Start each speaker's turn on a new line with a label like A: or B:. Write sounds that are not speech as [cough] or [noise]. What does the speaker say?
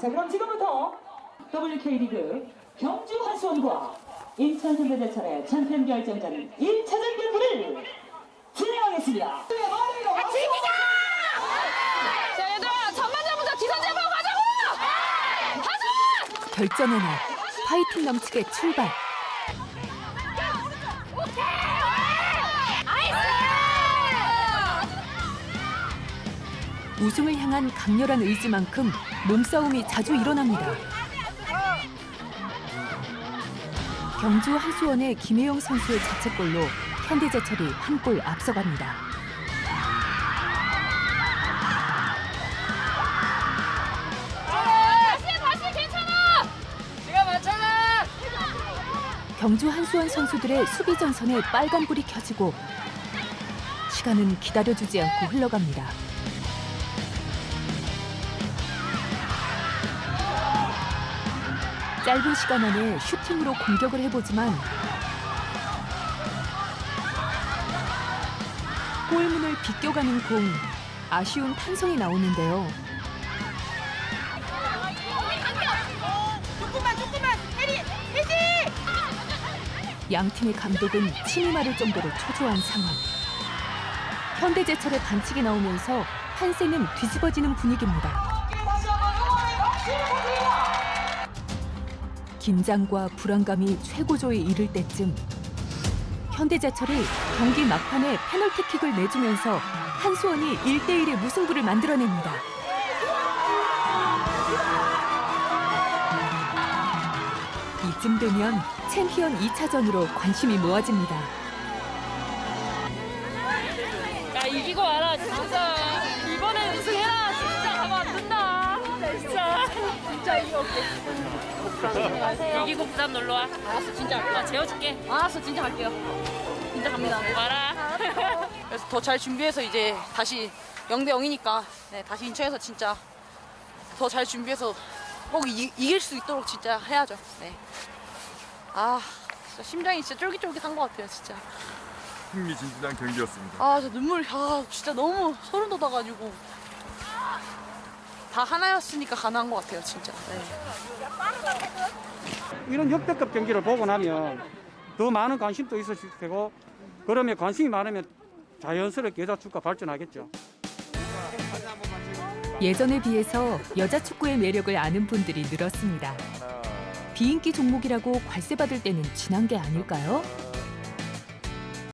A: 자 그럼 지금부터 WK리그 경주 한수원과 인천 현대제철의 챔피언 결정전 1차전 경기를 진행하겠습니다.
B: 자 얘들아 전반전부터 기선제압 가자고! 하수!
C: 결전의 날 파이팅 넘치게 출발 우승을 향한 강렬한 의지만큼 몸싸움이 자주 일어납니다 경주 한수원의 김혜영 선수의 자책골로 현대제철이 한 골 앞서갑니다! 경주 한수원 선수들의 수비 전선에 빨간불이 켜지고 시간은 기다려주지 않고 흘러갑니다. 짧은 시간 안에 슈팅으로 공격을 해보지만 골문을 비껴가는 공 아쉬운 탄성이 나오는데요. 양 팀의 감독은 침이 마를 정도로 초조한 상황. 현대제철의 반칙이 나오면서 한세는 뒤집어지는 분위기입니다. 긴장과 불안감이 최고조에 이를 때쯤 현대제철이 경기 막판에 페널티킥을 내주면서 한수원이 1대1의 무승부를 만들어냅니다. 이쯤 되면 챔피언 2차전으로 관심이 모아집니다.
B: 야 이기고 와라 진짜 진짜 이겨올게 이기고 부산 놀러 와 알았어 진짜 나 재워줄게 알았어 진짜 갈게요 진짜 갑니다 와라 [laughs]
D: 그래서 더 잘 준비해서 이제 다시 0대 0이니까 네, 다시 인천에서 진짜 더 잘 준비해서 꼭 이, 이길 수 있도록 진짜 해야죠. 네. 아, 진짜 심장이 진짜 쫄깃쫄깃한 것 같아요, 진짜.
E: 흥미진진한 경기였습니다.
D: 아, 진짜 눈물, 아, 진짜 너무 소름 돋아가지고. 다 하나였으니까 가능한 것 같아요, 진짜. 네.
F: 이런 역대급 경기를 보고 나면 더 많은 관심도 있을 테고 그러면 관심이 많으면 자연스럽게 여자 축구가 발전하겠죠.
C: 예전에 비해서 여자 축구의 매력을 아는 분들이 늘었습니다. 비인기 종목이라고 괄세받을 때는 지난 게 아닐까요?